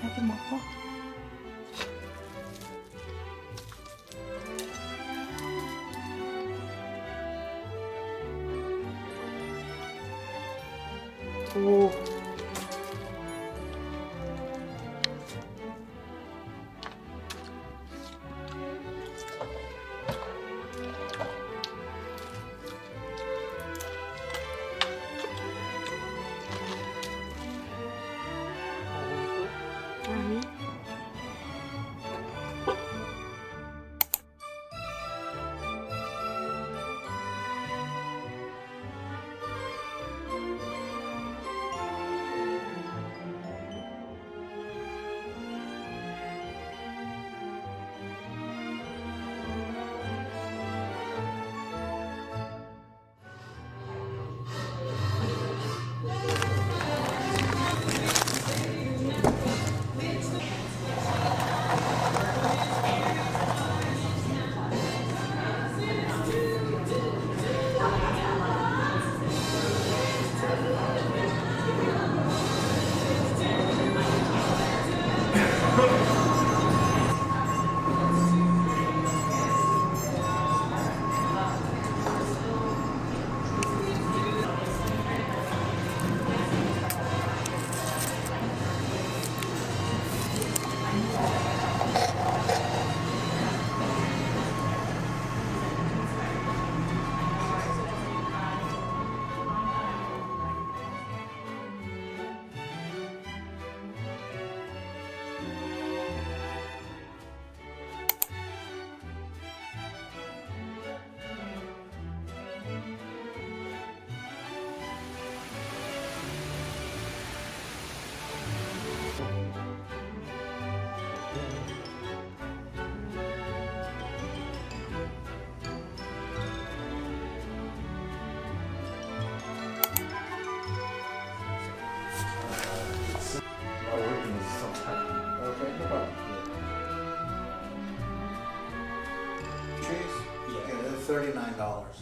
자기 먹어. 오. Thirty-nine dollars.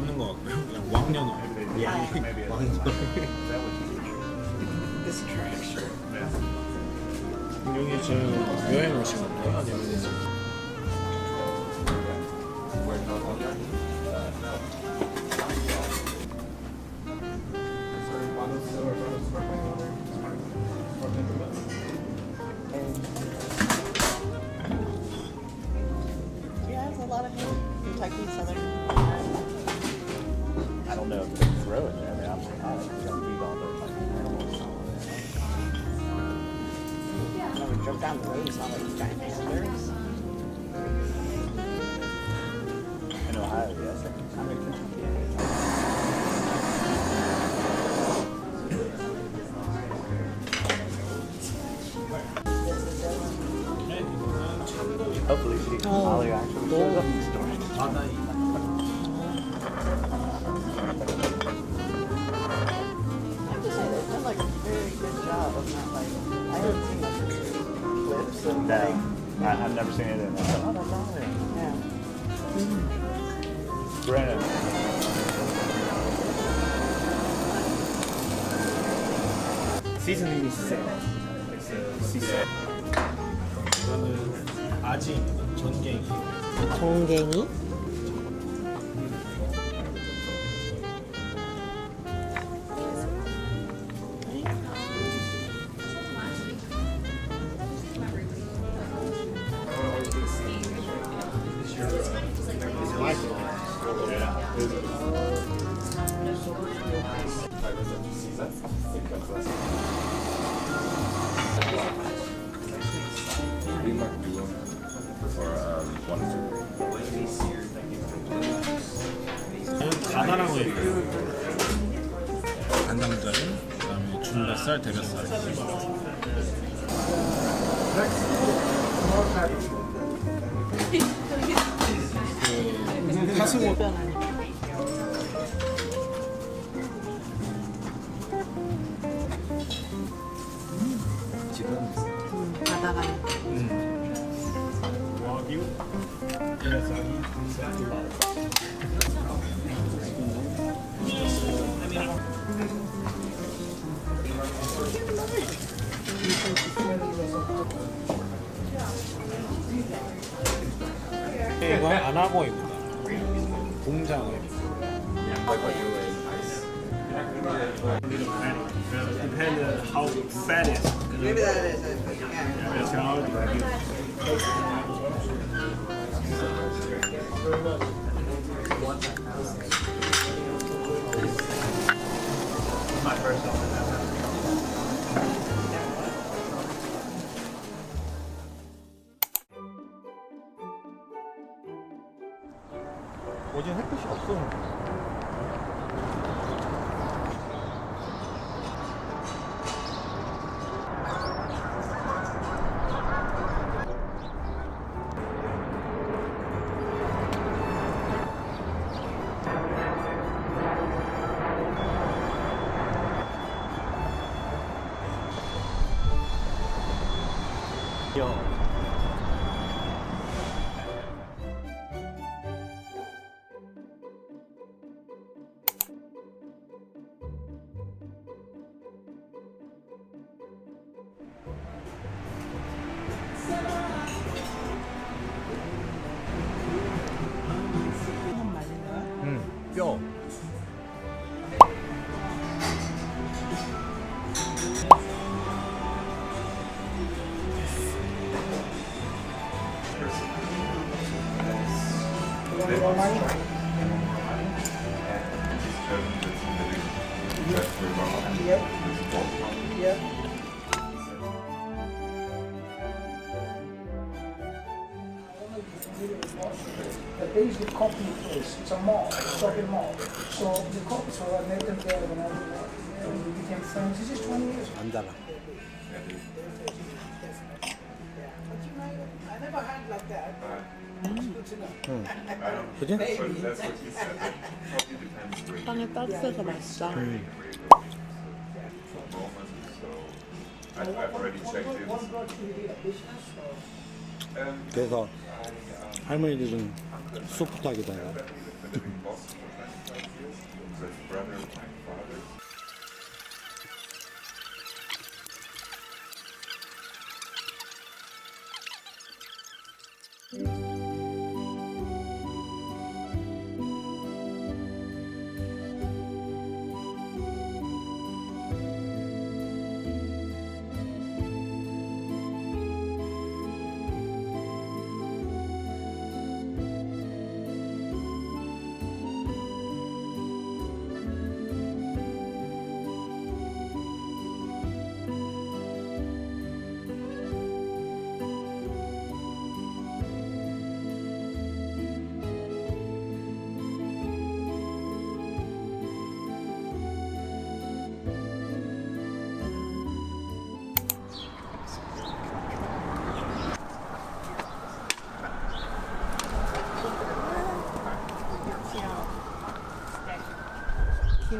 없는 것 같고요. 그냥 왕년어. Yeah, maybe. This trash. 여기 지금 여행 오신 건가요? 아니면 down the road, we saw like giant blueberries. In Ohio, yes. I mean, Kentucky. Hopefully, she, Molly actually shows up in the store. Like, I, I've never seen it. in there. Oh, that's there. yeah. Brennan. Seasoning six. Season. 이거는 아지입니다. 전갱이. 전갱이? We might 있고요. 간장자리, 그다음에 줄레살, 대뱃살. 그 하수고 하고입니다. 공장어입니다. Depends on how fat it is. Maybe that is it, but yeah. That's how 어제 Boom. But the coffee place. It's a mall, a shopping mall. So the coffee, so I met them there when I was there. and we became friends. This is 20 years. 안 달아. I never had like that. It's good to know. 그지? 빵이 따뜻해서 맛있다. I've already checked in. What brought you here? Business or? 그래서 할머니들은 소프트하기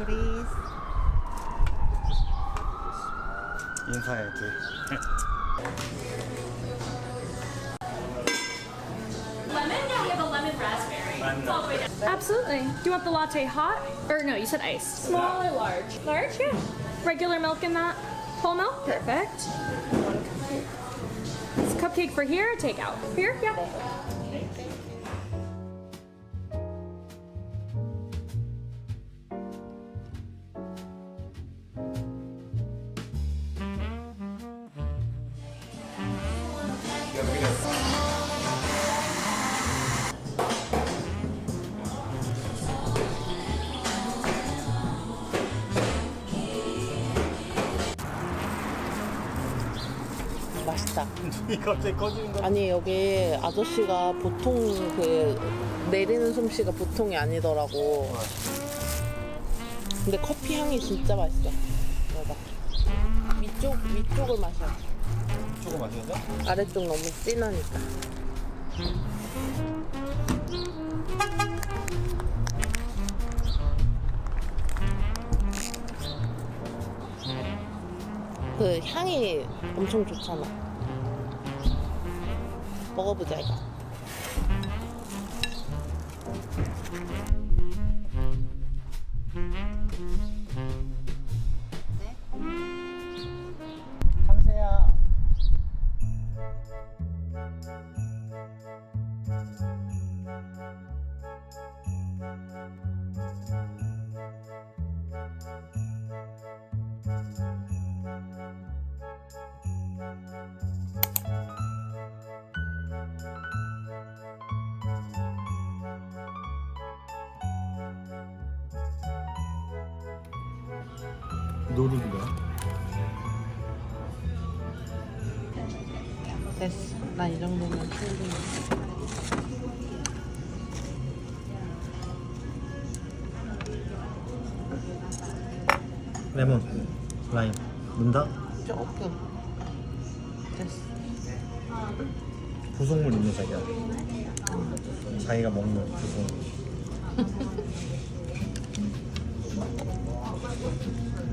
도 해요. With brother, my father. Cuties. 인사해야지. Lemon? Yeah, we have a lemon raspberry. It's all the way down. Absolutely. Do you want the latte hot? Or no, you said iced. Small or large? Large, yeah. Regular milk in that? Whole milk? Perfect. One cupcake. Is cupcake for here or takeout? Here? Yeah. 맛있다. 눈이 갑자기 꺼지는 거. 아니 여기 아저씨가 보통 그 내리는 솜씨가 보통이 아니더라고. 근데 커피 향이 진짜 맛있어. 먹어봐. 위쪽 위쪽을 마셔. 조금 마셔야 돼? 아래쪽 너무 진하니까. 그 향이 엄청 좋잖아. 먹어보자 노른가? 됐어. 나 이 정도면 충분해. 레몬, 라임, 문다? 조금. 됐어. 부속물 있는 자기야. 자기가 먹는 부속물.